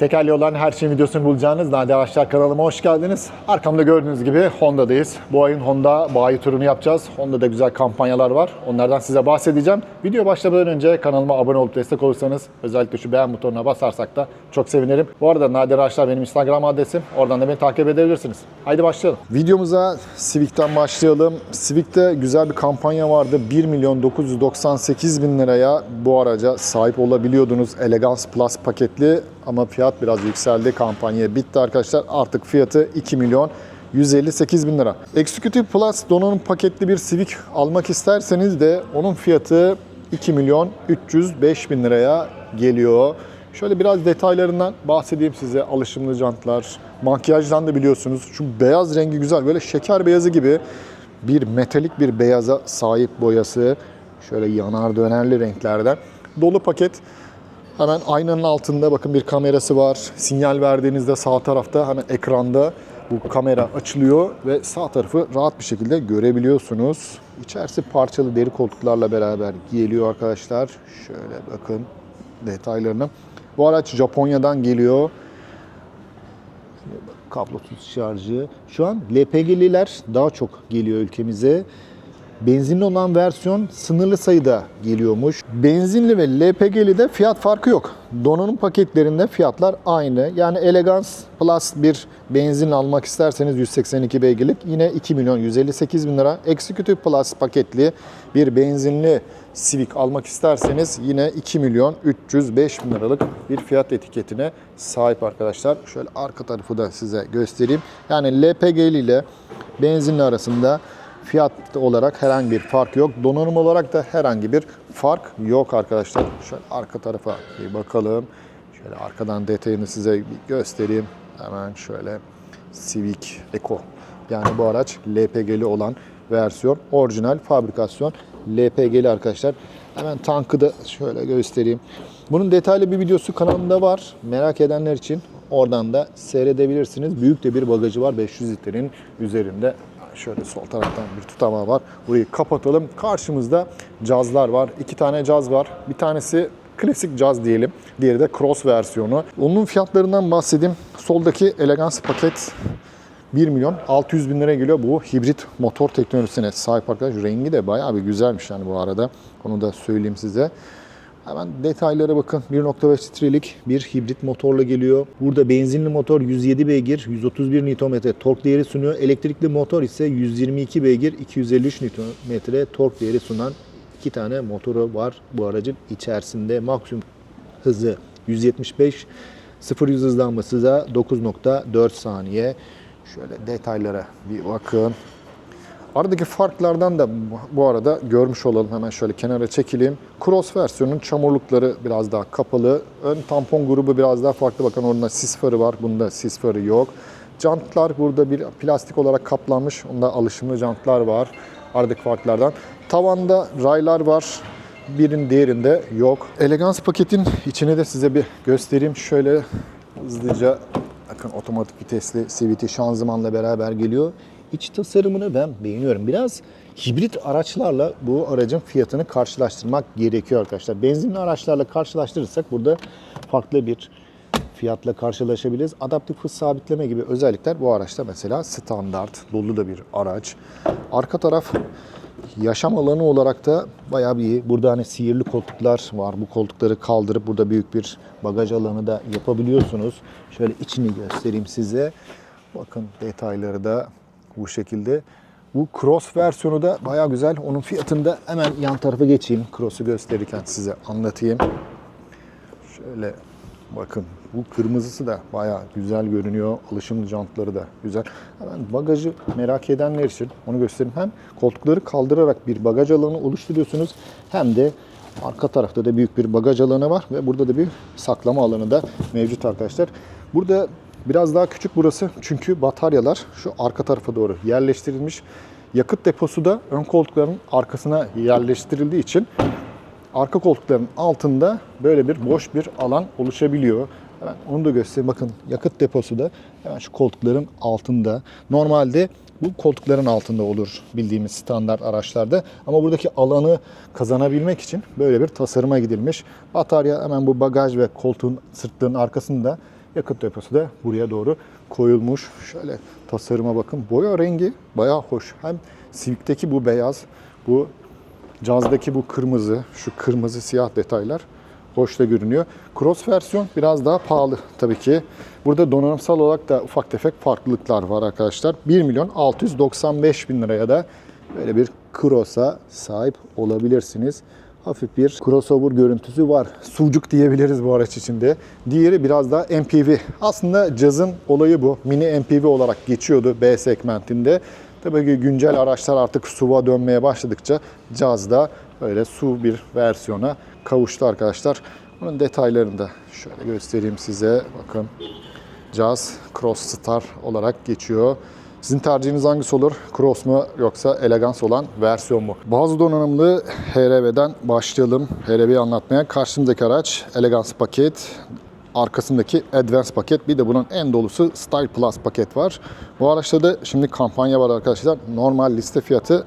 Tekerli olan her şeyin videosunu bulacağınız Nadi Araçlar kanalıma hoş geldiniz. Arkamda gördüğünüz gibi Honda'dayız. Bu ayın Honda bayi turunu yapacağız. Honda'da güzel kampanyalar var. Onlardan size bahsedeceğim. Video başlamadan önce kanalıma abone olup destek olursanız özellikle şu beğen butonuna basarsak da çok sevinirim. Bu arada Nadi Araçlar benim Instagram adresim. Oradan da beni takip edebilirsiniz. Haydi başlayalım. Videomuza Civic'ten başlayalım. Civic'te güzel bir kampanya vardı. 1 milyon 998 bin liraya bu araca sahip olabiliyordunuz. Elegance Plus paketli ama fiyat biraz yükseldi. Kampanya bitti arkadaşlar. Artık fiyatı 2 milyon 158 bin lira. Executive Plus donanım paketli bir Civic almak isterseniz de onun fiyatı 2 milyon 305 bin liraya geliyor. Şöyle biraz detaylarından bahsedeyim size. Alışımlı jantlar, makyajdan da biliyorsunuz. Şu beyaz rengi güzel. Böyle şeker beyazı gibi bir metalik bir beyaza sahip boyası. Şöyle yanar dönerli renklerden. Dolu paket. Hemen aynanın altında bakın bir kamerası var. Sinyal verdiğinizde sağ tarafta hemen ekranda bu kamera açılıyor ve sağ tarafı rahat bir şekilde görebiliyorsunuz. İçerisi parçalı deri koltuklarla beraber geliyor arkadaşlar. Şöyle bakın detaylarını. Bu araç Japonya'dan geliyor. Kablosuz şarjı. Şu an LPG'liler daha çok geliyor ülkemize. Benzinli olan versiyon sınırlı sayıda geliyormuş. Benzinli ve LPG'li fiyat farkı yok. Donanım paketlerinde fiyatlar aynı. Yani Elegance Plus bir benzinli almak isterseniz 182 beygirlik yine 2 milyon 158 bin lira. Executive Plus paketli bir benzinli Civic almak isterseniz yine 2 milyon 305 bin liralık bir fiyat etiketine sahip arkadaşlar. Şöyle arka tarafı da size göstereyim. Yani LPG'li ile benzinli arasında Fiyat olarak herhangi bir fark yok. Donanım olarak da herhangi bir fark yok arkadaşlar. Şöyle arka tarafa bir bakalım. Şöyle arkadan detayını size bir göstereyim. Hemen şöyle Civic Eco. Yani bu araç LPG'li olan versiyon. Orijinal fabrikasyon LPG'li arkadaşlar. Hemen tankı da şöyle göstereyim. Bunun detaylı bir videosu kanalımda var. Merak edenler için oradan da seyredebilirsiniz. Büyük de bir bagajı var. 500 litrenin üzerinde Şöyle sol taraftan bir tutamağı var. Burayı kapatalım. Karşımızda cazlar var. İki tane caz var. Bir tanesi klasik caz diyelim. Diğeri de cross versiyonu. Onun fiyatlarından bahsedeyim. Soldaki Elegance paket 1 milyon 600 bin liraya geliyor. Bu hibrit motor teknolojisine sahip arkadaş. Rengi de bayağı bir güzelmiş yani bu arada. Onu da söyleyeyim size. Hemen detaylara bakın. 1.5 litrelik bir hibrit motorla geliyor. Burada benzinli motor 107 beygir, 131 Nm tork değeri sunuyor. Elektrikli motor ise 122 beygir, 253 Nm tork değeri sunan iki tane motoru var bu aracın içerisinde. Maksimum hızı 175, 0 100 hızlanması da 9.4 saniye. Şöyle detaylara bir bakın. Aradaki farklardan da bu arada görmüş olalım. Hemen şöyle kenara çekileyim. Cross versiyonun çamurlukları biraz daha kapalı. Ön tampon grubu biraz daha farklı. Bakın orada sis farı var. Bunda sis farı yok. Jantlar burada bir plastik olarak kaplanmış. Onda alışımlı jantlar var. Aradaki farklardan. Tavanda raylar var. Birin diğerinde yok. Elegans paketin içini de size bir göstereyim. Şöyle hızlıca bakın otomatik vitesli CVT şanzımanla beraber geliyor. İç tasarımını ben beğeniyorum. Biraz hibrit araçlarla bu aracın fiyatını karşılaştırmak gerekiyor arkadaşlar. Benzinli araçlarla karşılaştırırsak burada farklı bir fiyatla karşılaşabiliriz. Adaptif hız sabitleme gibi özellikler bu araçta mesela standart, dolu da bir araç. Arka taraf yaşam alanı olarak da bayağı bir iyi. Burada hani sihirli koltuklar var. Bu koltukları kaldırıp burada büyük bir bagaj alanı da yapabiliyorsunuz. Şöyle içini göstereyim size. Bakın detayları da bu şekilde. Bu Cross versiyonu da baya güzel. Onun fiyatını da hemen yan tarafa geçeyim. Cross'u gösterirken size anlatayım. Şöyle bakın bu kırmızısı da baya güzel görünüyor. Alışımlı jantları da güzel. Hemen bagajı merak edenler için onu göstereyim. Hem koltukları kaldırarak bir bagaj alanı oluşturuyorsunuz hem de arka tarafta da büyük bir bagaj alanı var ve burada da bir saklama alanı da mevcut arkadaşlar. Burada Biraz daha küçük burası çünkü bataryalar şu arka tarafa doğru yerleştirilmiş. Yakıt deposu da ön koltukların arkasına yerleştirildiği için arka koltukların altında böyle bir boş bir alan oluşabiliyor. Hemen onu da göstereyim. Bakın yakıt deposu da hemen şu koltukların altında. Normalde bu koltukların altında olur bildiğimiz standart araçlarda. Ama buradaki alanı kazanabilmek için böyle bir tasarıma gidilmiş. Batarya hemen bu bagaj ve koltuğun sırtlığının arkasında Yakıt deposu da buraya doğru koyulmuş. Şöyle tasarıma bakın. Boya rengi bayağı hoş. Hem Civic'teki bu beyaz, bu Caz'daki bu kırmızı, şu kırmızı siyah detaylar hoş da görünüyor. Cross versiyon biraz daha pahalı tabii ki. Burada donanımsal olarak da ufak tefek farklılıklar var arkadaşlar. 1 milyon 695 bin liraya da böyle bir Cross'a sahip olabilirsiniz. Hafif bir crossover görüntüsü var. Sucuk diyebiliriz bu araç içinde. Diğeri biraz daha MPV. Aslında Caz'ın olayı bu. Mini MPV olarak geçiyordu B segmentinde. Tabii ki güncel araçlar artık SUV'a dönmeye başladıkça Caz'da böyle SUV bir versiyona kavuştu arkadaşlar. Bunun detaylarını da şöyle göstereyim size. Bakın Jazz Cross Star olarak geçiyor. Sizin tercihiniz hangisi olur? Cross mu yoksa elegans olan versiyon mu? Bazı donanımlı HRV'den başlayalım. HRV'yi anlatmaya. Karşımızdaki araç elegans paket. Arkasındaki Advance paket. Bir de bunun en dolusu Style Plus paket var. Bu araçta da şimdi kampanya var arkadaşlar. Normal liste fiyatı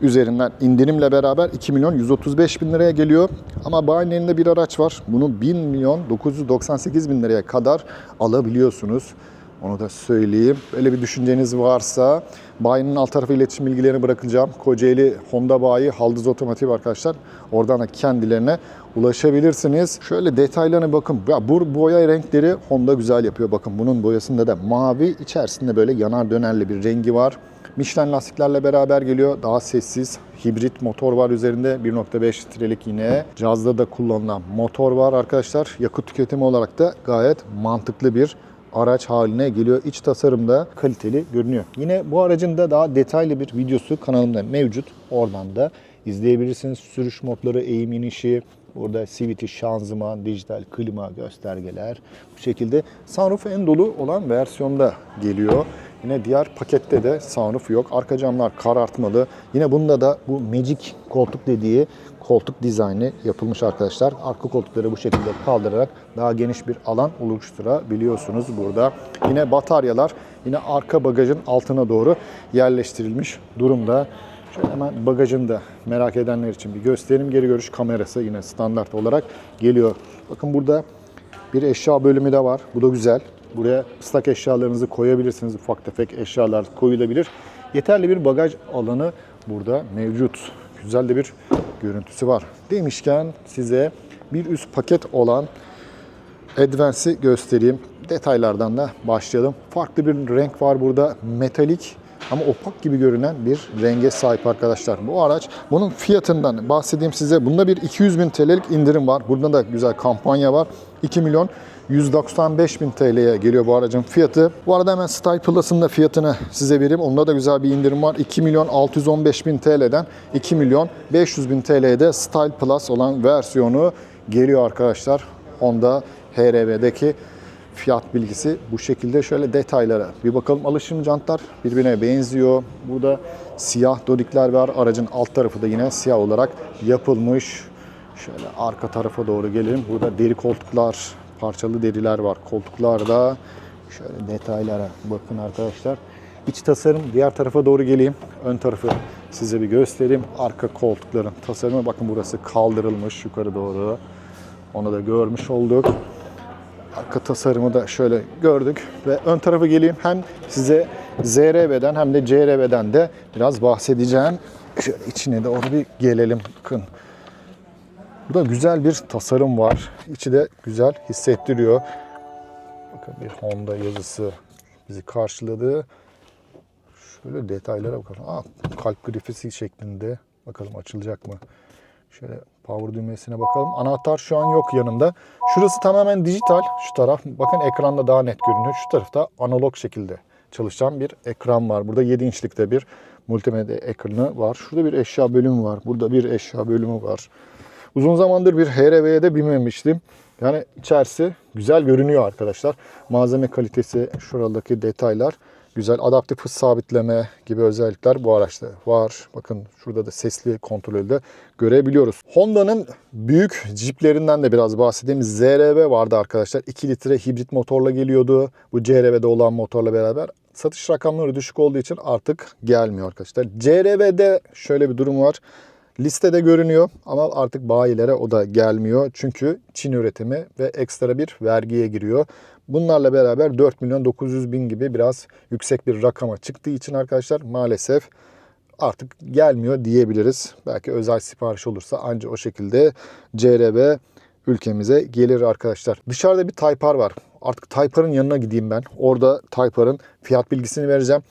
üzerinden indirimle beraber 2 milyon 135 bin liraya geliyor. Ama bayi'nin elinde bir araç var. Bunu 1 milyon 998 bin liraya kadar alabiliyorsunuz. Onu da söyleyeyim. Böyle bir düşünceniz varsa bayinin alt tarafı iletişim bilgilerini bırakacağım. Kocaeli Honda Bayi Haldız Otomotiv arkadaşlar. Oradan da kendilerine ulaşabilirsiniz. Şöyle detaylarına bakın. Ya bu boya renkleri Honda güzel yapıyor. Bakın bunun boyasında da mavi içerisinde böyle yanar dönerli bir rengi var. Michelin lastiklerle beraber geliyor. Daha sessiz. Hibrit motor var üzerinde. 1.5 litrelik yine. Cazda da kullanılan motor var arkadaşlar. Yakıt tüketimi olarak da gayet mantıklı bir araç haline geliyor. İç tasarımda kaliteli görünüyor. Yine bu aracın da daha detaylı bir videosu kanalımda mevcut. Oradan da izleyebilirsiniz. Sürüş modları, eğim inişi, Burada CVT şanzıman, dijital klima göstergeler. Bu şekilde sunroof en dolu olan versiyonda geliyor. Yine diğer pakette de sunroof yok. Arka camlar karartmalı. Yine bunda da bu Magic koltuk dediği koltuk dizaynı yapılmış arkadaşlar. Arka koltukları bu şekilde kaldırarak daha geniş bir alan oluşturabiliyorsunuz burada. Yine bataryalar yine arka bagajın altına doğru yerleştirilmiş durumda. Şöyle hemen bagajını da merak edenler için bir göstereyim. Geri görüş kamerası yine standart olarak geliyor. Bakın burada bir eşya bölümü de var. Bu da güzel. Buraya ıslak eşyalarınızı koyabilirsiniz. Ufak tefek eşyalar koyulabilir. Yeterli bir bagaj alanı burada mevcut. Güzel de bir görüntüsü var. Demişken size bir üst paket olan Advance'i göstereyim. Detaylardan da başlayalım. Farklı bir renk var burada. Metalik ama opak gibi görünen bir renge sahip arkadaşlar. Bu araç bunun fiyatından bahsedeyim size. Bunda bir 200 bin TL'lik indirim var. Burada da güzel kampanya var. 2 milyon 195 bin TL'ye geliyor bu aracın fiyatı. Bu arada hemen Style Plus'ın da fiyatını size vereyim. Onda da güzel bir indirim var. 2 milyon 615 bin TL'den 2 milyon 500 bin TL'ye de Style Plus olan versiyonu geliyor arkadaşlar. Honda HRV'deki fiyat bilgisi bu şekilde şöyle detaylara bir bakalım. Alışım jantlar birbirine benziyor. Burada siyah dodikler var. Aracın alt tarafı da yine siyah olarak yapılmış. Şöyle arka tarafa doğru gelelim. Burada deri koltuklar, parçalı deriler var koltuklarda. Şöyle detaylara bakın arkadaşlar. İç tasarım diğer tarafa doğru geleyim. Ön tarafı size bir göstereyim. Arka koltukların tasarımı bakın burası kaldırılmış yukarı doğru. Onu da görmüş olduk. Arka tasarımı da şöyle gördük ve ön tarafa geleyim. Hem size ZRV'den hem de CRV'den de biraz bahsedeceğim. Şöyle içine onu bir gelelim. Bakın. Burada güzel bir tasarım var. İçi de güzel hissettiriyor. Bakın bir Honda yazısı bizi karşıladı. Şöyle detaylara bakalım. Aa, kalp grifisi şeklinde. Bakalım açılacak mı? Şöyle power düğmesine bakalım. Anahtar şu an yok yanımda. Şurası tamamen dijital. Şu taraf bakın ekranda daha net görünüyor. Şu tarafta analog şekilde çalışan bir ekran var. Burada 7 inçlikte bir multimedya ekranı var. Şurada bir eşya bölümü var. Burada bir eşya bölümü var. Uzun zamandır bir HRV'ye de binmemiştim. Yani içerisi güzel görünüyor arkadaşlar. Malzeme kalitesi, şuradaki detaylar güzel. Adaptif hız sabitleme gibi özellikler bu araçta var. Bakın şurada da sesli kontrolü de görebiliyoruz. Honda'nın büyük jiplerinden de biraz bahsedeyim. ZRV vardı arkadaşlar. 2 litre hibrit motorla geliyordu. Bu CRV'de olan motorla beraber. Satış rakamları düşük olduğu için artık gelmiyor arkadaşlar. CRV'de şöyle bir durum var. Listede görünüyor ama artık bayilere o da gelmiyor. Çünkü Çin üretimi ve ekstra bir vergiye giriyor. Bunlarla beraber 4 milyon 900 bin gibi biraz yüksek bir rakama çıktığı için arkadaşlar maalesef artık gelmiyor diyebiliriz. Belki özel sipariş olursa anca o şekilde CRB ülkemize gelir arkadaşlar. Dışarıda bir Taypar var. Artık Taypar'ın yanına gideyim ben. Orada Taypar'ın fiyat bilgisini vereceğim.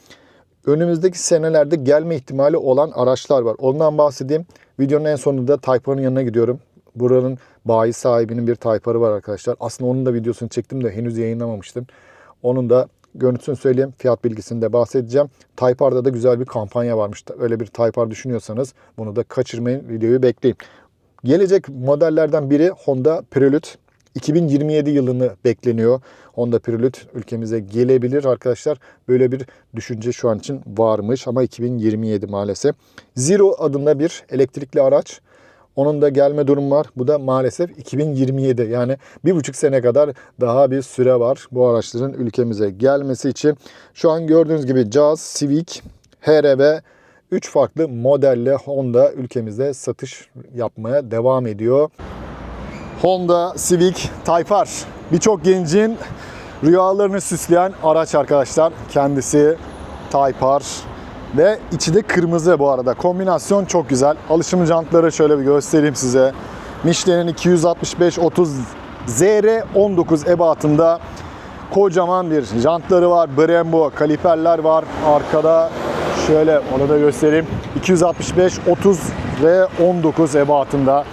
Önümüzdeki senelerde gelme ihtimali olan araçlar var. Ondan bahsedeyim. Videonun en sonunda Taypar'ın yanına gidiyorum. Buranın bayi sahibinin bir Taypar'ı var arkadaşlar. Aslında onun da videosunu çektim de henüz yayınlamamıştım. Onun da görüntüsünü söyleyeyim. Fiyat bilgisini de bahsedeceğim. Taypar'da da güzel bir kampanya varmış. Öyle bir Taypar düşünüyorsanız bunu da kaçırmayın. Videoyu bekleyin. Gelecek modellerden biri Honda Prelude. 2027 yılını bekleniyor. Honda Prelude ülkemize gelebilir arkadaşlar. Böyle bir düşünce şu an için varmış ama 2027 maalesef. Zero adında bir elektrikli araç. Onun da gelme durumu var. Bu da maalesef 2027 yani bir buçuk sene kadar daha bir süre var bu araçların ülkemize gelmesi için. Şu an gördüğünüz gibi Jazz, Civic, HRV 3 farklı modelle Honda ülkemizde satış yapmaya devam ediyor. Honda Civic Type-R birçok gencin rüyalarını süsleyen araç arkadaşlar. Kendisi Type-R ve içi de kırmızı bu arada. Kombinasyon çok güzel. Alışım jantları şöyle bir göstereyim size. Michelin 265 30 ZR19 ebatında kocaman bir jantları var. Brembo kaliperler var. Arkada şöyle onu da göstereyim. 265 30 R19 ebatında.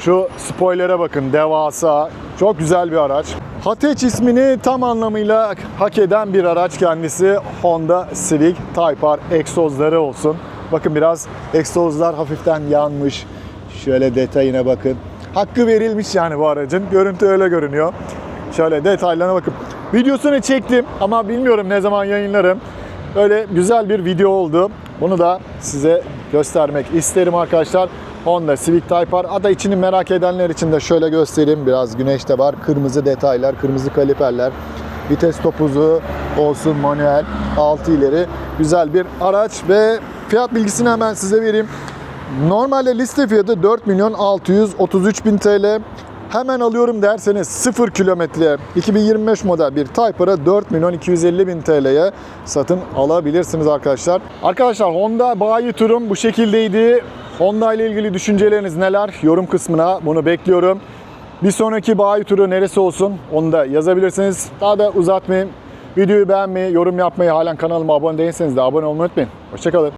Şu spoilere bakın devasa. Çok güzel bir araç. Hateç ismini tam anlamıyla hak eden bir araç kendisi. Honda Civic Type-R egzozları olsun. Bakın biraz egzozlar hafiften yanmış. Şöyle detayına bakın. Hakkı verilmiş yani bu aracın. Görüntü öyle görünüyor. Şöyle detaylarına bakın. Videosunu çektim ama bilmiyorum ne zaman yayınlarım. Öyle güzel bir video oldu. Bunu da size göstermek isterim arkadaşlar. Honda Civic Type-R. Hatta içini merak edenler için de şöyle göstereyim. Biraz güneş de var. Kırmızı detaylar, kırmızı kaliperler. Vites topuzu olsun manuel. Altı ileri. Güzel bir araç ve fiyat bilgisini hemen size vereyim. Normalde liste fiyatı 4 milyon 633 bin TL. Hemen alıyorum derseniz 0 kilometre 2025 model bir Type-R'ı 4 milyon 250 bin TL'ye satın alabilirsiniz arkadaşlar. Arkadaşlar Honda bayi turum bu şekildeydi. Honda ile ilgili düşünceleriniz neler? Yorum kısmına bunu bekliyorum. Bir sonraki bayi turu neresi olsun onu da yazabilirsiniz. Daha da uzatmayayım. Videoyu beğenmeyi, yorum yapmayı, halen kanalıma abone değilseniz de abone olmayı unutmayın. Hoşçakalın.